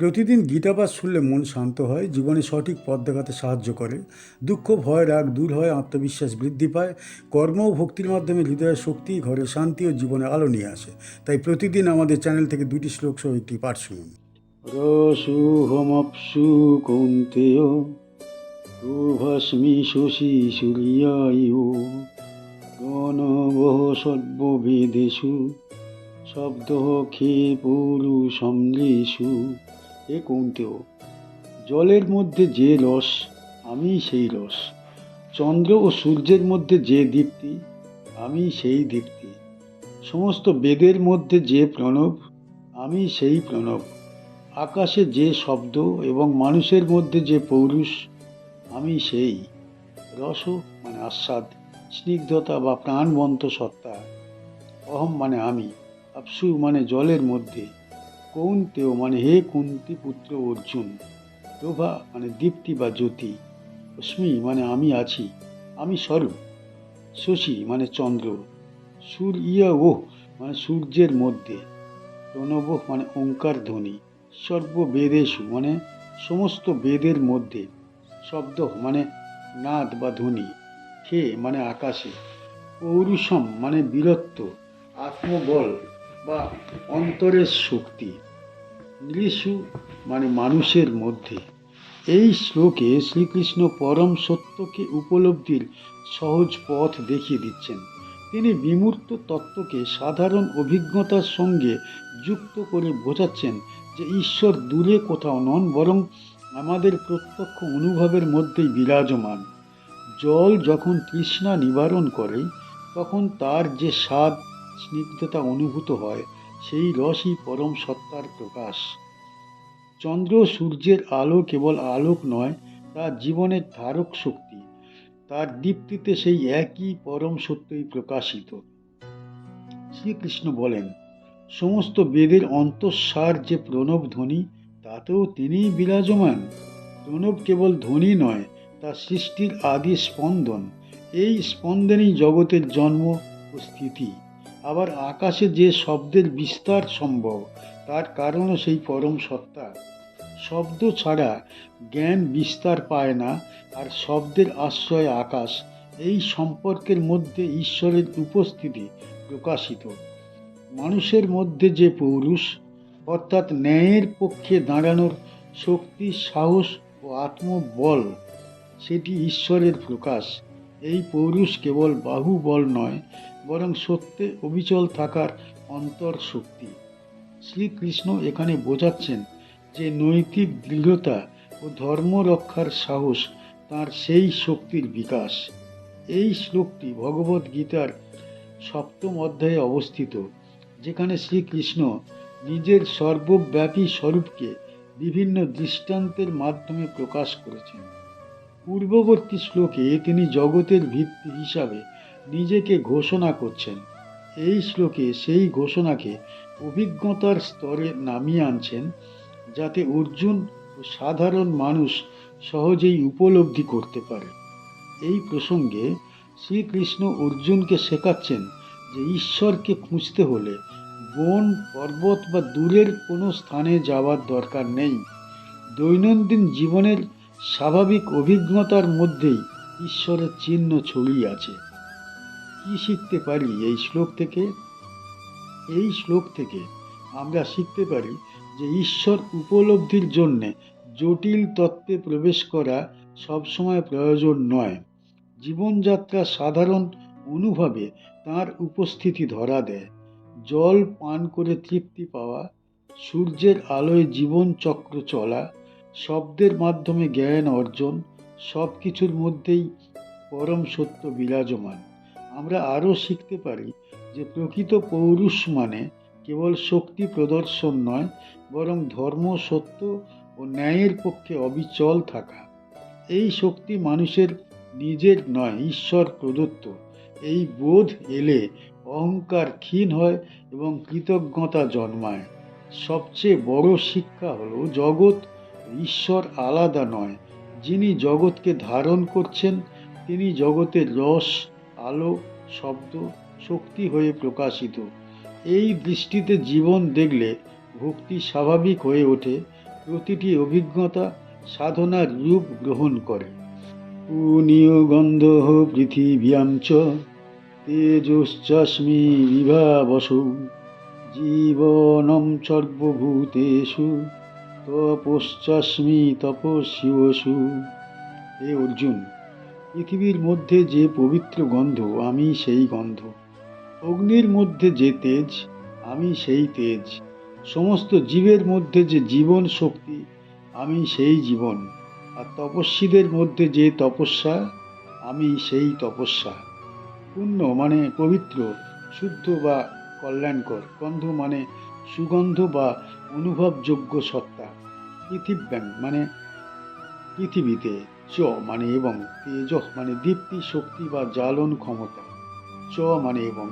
প্রতিদিন গীতাপাঠ শুনলে মন শান্ত হয়, জীবনে সঠিক পথ দেখাতে সাহায্য করে। দুঃখ, ভয়, রাগ দূর হয়, আত্মবিশ্বাস বৃদ্ধি পায়। কর্ম ও ভক্তির মাধ্যমে হৃদয়ের শক্তি, ঘরে শান্তি ও জীবনে আলো নিয়ে আসে। তাই প্রতিদিন আমাদের চ্যানেল থেকে দুটি শ্লোক সহ একটি পাঠ শুনুন। রসু হোমপসু কৌন্তেয় প্রভাস্মি শশী সূর্যায়ু, গণবহ সর্ববেদেশু শব্দ খে পুরু সমৃষু এ কৌন্তেয়, জলের মধ্যে যে রস আমি সেই রস। চন্দ্র ও সূর্যের মধ্যে যে দীপ্তি আমি সেই দীপ্তি। সমস্ত বেদের মধ্যে যে প্রণব আমি সেই প্রণব। আকাশে যে শব্দ এবং মানুষের মধ্যে যে পৌরুষ আমি সেই। রস মানে আস্বাদ, স্নিগ্ধতা বা প্রাণবন্ত সত্তা। অহম মানে আমি, আপসু মানে জলের মধ্যে। কৌন্তেয় মানে হে কুন্তি পুত্র অর্জুন, প্রভা মানে দীপ্তি বা জ্যোতি অস্মি মানে আমি আছি, আমি স্বরূপ, শশী মানে চন্দ্র সূর্য ও মানে সূর্যের মধ্যে, প্রণব মানে ওঙ্কার ধ্বনি, সর্ববেদেশু মানে সমস্ত বেদের মধ্যে, শব্দ মানে নাদ বা ধ্বনি, খে মানে আকাশে, পৌরুষম মানে বীরত্ব, আত্মবল বা অন্তরের শক্তি নৃষু মানে মানুষের মধ্যে। এই শ্লোকে শ্রীকৃষ্ণ পরম সত্যকে উপলব্ধির সহজ পথ দেখিয়ে দিচ্ছেন। তিনি বিমূর্ত তত্ত্বকে সাধারণ অভিজ্ঞতার সঙ্গে যুক্ত করে বোঝাচ্ছেন যে ঈশ্বর দূরে কোথাও নন, বরং আমাদের প্রত্যক্ষ অনুভবের মধ্যেই বিরাজমান। জল যখন তৃষ্ণা নিবারণ করে, তখন তার যে স্বাদ স্নিগ্ধতা অনুভূত হয়, সেই রসই পরম সত্তার প্রকাশ। চন্দ্র সূর্যের আলো কেবল আলোক নয়, তা জীবনের ধারক শক্তি। তার দীপ্তিতে সেই একই পরম সত্যই প্রকাশিত। শ্রীকৃষ্ণ বলেন, সমস্ত বেদের অন্তঃসার যে প্রণব ধ্বনি, তাতেও তিনিই বিরাজমান। প্রণব কেবল ধ্বনি নয়, তা সৃষ্টির আদি স্পন্দন। এই স্পন্দনেই জগতের জন্ম ও স্থিতি। আবার আকাশে যে শব্দের বিস্তার সম্ভব, তার কারণও সেই পরম সত্তা। শব্দ ছাড়া জ্ঞান বিস্তার পায় না, আর শব্দের আশ্রয় আকাশ, এই সম্পর্কের মধ্যে ঈশ্বরের উপস্থিতি প্রকাশিত। মানুষের মধ্যে যে পৌরুষ, অর্থাৎ ন্যায়ের পক্ষে দাঁড়ানোর শক্তি, সাহস ও আত্মবল, সেটি ঈশ্বরের প্রকাশ। এই পৌরুষ কেবল বাহুবল নয়, বরং সত্যে অবিচল থাকার অন্তর শক্তি। শ্রীকৃষ্ণ এখানে বোঝাচ্ছেন যে নৈতিক দৃঢ়তা ও ধর্ম রক্ষার সাহস তার সেই শক্তির বিকাশ। এই শ্লোকটি ভগবদ গীতার সপ্তম অধ্যায়ে অবস্থিত, যেখানে শ্রীকৃষ্ণ নিজের সর্বব্যাপী স্বরূপকে বিভিন্ন দৃষ্টান্তের মাধ্যমে প্রকাশ করেছেন। পূর্ববর্তী শ্লোকে তিনি জগতের ভিত্তি হিসাবে নিজেকে ঘোষণা করছেন। এই শ্লোকে সেই ঘোষণাকে অভিজ্ঞতার স্তরে নামিয়ে আনছেন যাতে অর্জুন ও সাধারণ মানুষ সহজেই উপলব্ধি করতে পারে। এই প্রসঙ্গে শ্রীকৃষ্ণ অর্জুনকে শেখাচ্ছেন যে ঈশ্বরকে খুঁজতে হলে বন, পর্বত বা দূরের কোনো স্থানে যাওয়ার দরকার নেই। দৈনন্দিন জীবনের স্বাভাবিক অভিজ্ঞতার মধ্যেই ঈশ্বরের চিহ্ন ছড়িয়ে আছে। কি শিখতে পারি এই শ্লোক থেকে? এই শ্লোক থেকে আমরা শিখতে পারি যে ঈশ্বর উপলব্ধির জন্যে জটিল তত্ত্বে প্রবেশ করা সবসময় প্রয়োজন নয়। জীবনযাত্রা সাধারণ অনুভবে তার উপস্থিতি ধরা দেয়। জল পান করে তৃপ্তি পাওয়া, সূর্যের আলোয় জীবন চক্র চলা শব্দের মাধ্যমে জ্ঞান অর্জন সব কিছুর মধ্যেই পরম সত্য বিরাজমান। আমরা আরও শিখতে পারি যে প্রকৃত পৌরুষ মানে কেবল শক্তি প্রদর্শন নয়, বরং ধর্ম, সত্য ও ন্যায়ের পক্ষে অবিচল থাকা। এই শক্তি মানুষের নিজের নয়, ঈশ্বর প্রদত্ত। এই বোধ এলে অহংকার ক্ষীণ হয় এবং কৃতজ্ঞতা জন্মায়। সবচেয়ে বড় শিক্ষা হলো জগৎ ঈশ্বর আলাদা নয়। যিনি জগৎকে ধারণ করছেন, তিনি জগতের রস, আলো, শব্দ, শক্তি হয়ে প্রকাশিত। এই দৃষ্টিতে জীবন দেখলে ভক্তি স্বাভাবিক হয়ে ওঠে, প্রতিটি অভিজ্ঞতা সাধনার রূপ গ্রহণ করে। পুনীয় গন্ধ পৃথিবীয়াম চ, তেজশ্চাস্মি বিভাবসু জীবনম সর্বভূতেষু। তপশ্চাস্মি তপস্যসু হে অর্জুন, পৃথিবীর মধ্যে যে পবিত্র গন্ধ, আমি সেই গন্ধ। অগ্নির মধ্যে যে তেজ, আমি সেই তেজ। সমস্ত জীবের মধ্যে যে জীবন শক্তি, আমি সেই জীবন। আর তপস্বীদের মধ্যে যে তপস্যা, আমি সেই তপস্যা। পুণ্য মানে পবিত্র, শুদ্ধ বা কল্যাণকর। গন্ধ মানে সুগন্ধ বা অনুভবযোগ্য সত্তা, পৃথিব্যাং মানে পৃথিবীতে চ মানে এবং তেজ মানে দীপ্তি, শক্তি বা জ্বালন ক্ষমতা। চ মানে এবং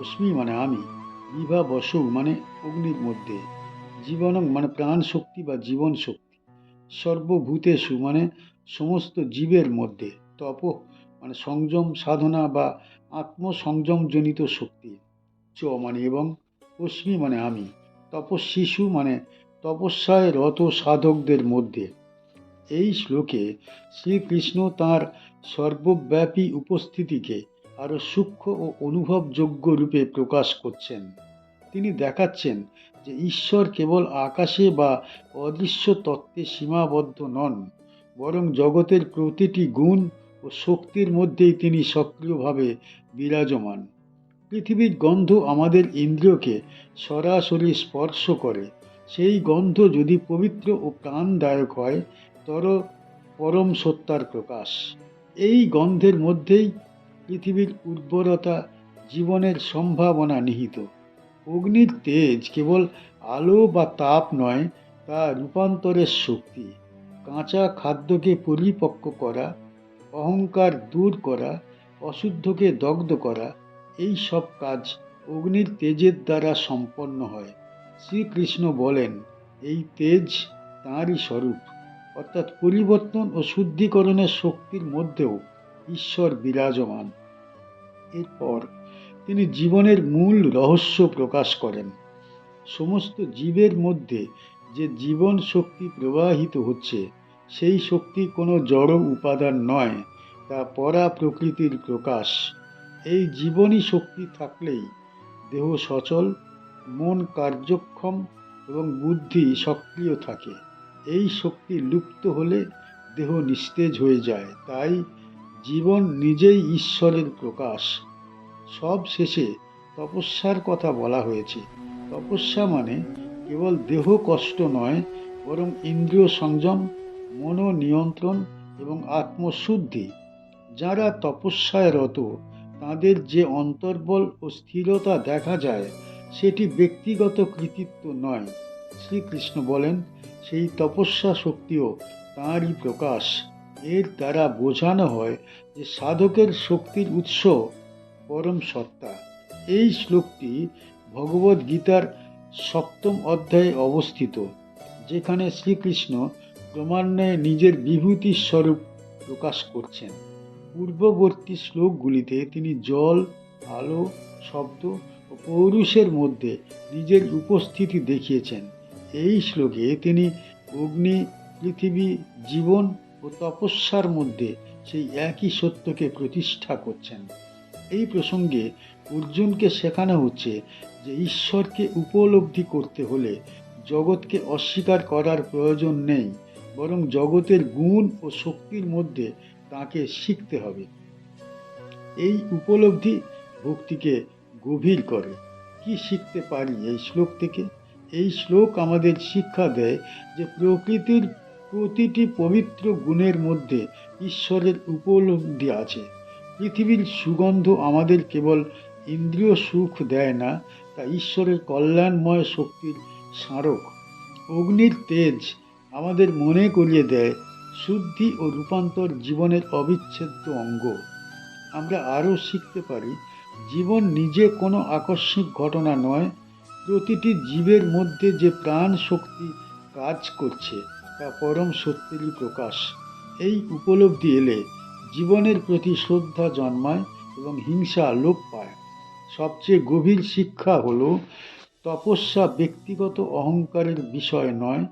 অস্মি মানে আমি, বিভা বসু মানে অগ্নির মধ্যে, জীবনং মানে প্রাণ শক্তি বা জীবন শক্তি সর্বভূতেষু মানে সমস্ত জীবের মধ্যে, তপ মানে সংযম সাধনা বা আত্মসংযমজনিত শক্তি। চ মানে এবং অস্মি মানে আমি তপশিশু মানে তপস্যায় রত সাধকদের মধ্যে। এই শ্লোকে শ্রীকৃষ্ণ তাঁর সর্বব্যাপী উপস্থিতিকে আরও সূক্ষ্ম ও অনুভবযোগ্য রূপে প্রকাশ করছেন। তিনি দেখাচ্ছেন যে ঈশ্বর কেবল আকাশে বা অদৃশ্য তত্ত্বে সীমাবদ্ধ নন, বরং জগতের প্রতিটি গুণ ও শক্তির মধ্যেই তিনি সক্রিয়ভাবে বিরাজমান। পৃথিবীর গন্ধ আমাদের ইন্দ্রিয়কে সরাসরি স্পর্শ করে। সেই গন্ধ যদি পবিত্র ও প্রাণদায়ক হয়, তর পরম সত্তার প্রকাশ। এই গন্ধের মধ্যেই পৃথিবীর উর্বরতা জীবনের সম্ভাবনা নিহিত। অগ্নির তেজ কেবল আলো বা তাপ নয়, তা রূপান্তরের শক্তি। কাঁচা খাদ্যকে পরিপক্ক করা, অহংকার দূর করা, অশুদ্ধকে দগ্ধ করা এই সব কাজ অগ্নির তেজের দ্বারা সম্পন্ন হয়। শ্রীকৃষ্ণ বলেন, এই তেজ তাঁরই স্বরূপ, অর্থাৎ পরিবর্তন ও শুদ্ধিকরণের শক্তির মধ্যেও ঈশ্বর বিরাজমান। এরপর তিনি জীবনের মূল রহস্য প্রকাশ করেন। সমস্ত জীবের মধ্যে যে জীবন শক্তি প্রবাহিত হচ্ছে, সেই শক্তি কোনো জড় উপাদান নয়, তা পরা প্রকৃতির প্রকাশ। এই জীবনী শক্তি থাকলেই দেহ সচল, মন কার্যক্ষম এবং বুদ্ধি সক্রিয় থাকে। এই শক্তি লুপ্ত হলে দেহ নিস্তেজ হয়ে যায়। তাই জীবন নিজেই ঈশ্বরের প্রকাশ। সব শেষে তপস্যার কথা বলা হয়েছে। তপস্যা মানে কেবল দেহ কষ্ট নয়, বরং ইন্দ্রিয় সংযম মনো নিয়ন্ত্রণ এবং আত্মশুদ্ধি। যারা তপস্যায় রত তাদের যে অন্তর্বল ও স্থিরতা দেখা যায়, সেটি ব্যক্তিগত কৃতিত্ব নয়। শ্রীকৃষ্ণ বলেন, সেই তপস্যা শক্তিও তাঁরই প্রকাশ। এর দ্বারা বোঝানো হয় যে সাধকের শক্তির উৎস পরম সত্তা। এই শ্লোকটি ভগবদ গীতার সপ্তম অধ্যায়ে অবস্থিত, যেখানে শ্রীকৃষ্ণ ক্রমান্বয়ে নিজের বিভূতির স্বরূপ প্রকাশ করছেন। পূর্ববর্তী শ্লোকগুলিতে তিনি জল, আলো, শব্দ ও পৌরুষের মধ্যে নিজের উপস্থিতি দেখিয়েছেন। এই শ্লোকে তিনি অগ্নি, পৃথিবী, জীবন ও তপস্যার মধ্যে সেই একই সত্যকে প্রতিষ্ঠা করছেন। এই প্রসঙ্গে অর্জুনকে শেখানো হচ্ছে যে ঈশ্বরকে উপলব্ধি করতে হলে জগৎকে অস্বীকার করার প্রয়োজন নেই, বরং জগতের গুণ ও শক্তির মধ্যে তাকে শিখতে হবে। এই উপলব্ধি ভক্তিকে গভীর করে। কি শিখতে পারি এই শ্লোক থেকে? এই শ্লোক আমাদের শিক্ষা দেয় যে প্রকৃতির প্রতিটি পবিত্র গুণের মধ্যে ঈশ্বরের উপলব্ধি আছে। পৃথিবীর সুগন্ধ আমাদের কেবল ইন্দ্রিয় সুখ দেয় না, তা ঈশ্বরের কল্যাণময় শক্তির স্মারক। অগ্নির তেজ আমাদের মনে করিয়ে দেয় শুদ্ধি ও রূপান্তর জীবনের অবিচ্ছেদ্য অঙ্গ। আমরা আরও শিখতে পারি, জীবন নিজে কোনো আকস্মিক ঘটনা নয়, প্রতিটি জীবের মধ্যে যে প্রাণ শক্তি কাজ করছে, তা পরম সত্যেরই প্রকাশ। এই উপলব্ধি এলে জীবনের প্রতি শ্রদ্ধা জন্মায় এবং হিংসা লোপ পায়। সবচেয়ে গভীর শিক্ষা হল, তপস্যা ব্যক্তিগত অহংকারের বিষয় নয়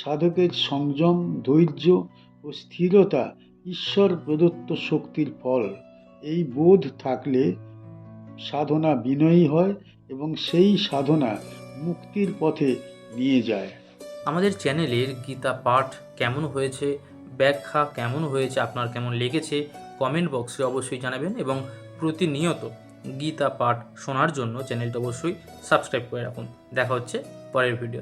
সাধকের সংযম, ধৈর্য ও স্থিরতা ঈশ্বর প্রদত্ত শক্তির ফল। এই বোধ থাকলে সাধনা বিনয়ী হয় এবং সেই সাধনা মুক্তির পথে নিয়ে যায়। আমাদের চ্যানেলের গীতা পাঠ কেমন হয়েছে, ব্যাখ্যা কেমন হয়েছে, আপনার কেমন লেগেছে কমেন্ট বক্সে অবশ্যই জানাবেন এবং প্রতিনিয়ত গীতা পাঠ শোনার জন্য চ্যানেলটা অবশ্যই সাবস্ক্রাইব করে রাখুন। দেখা হচ্ছে পরের ভিডিও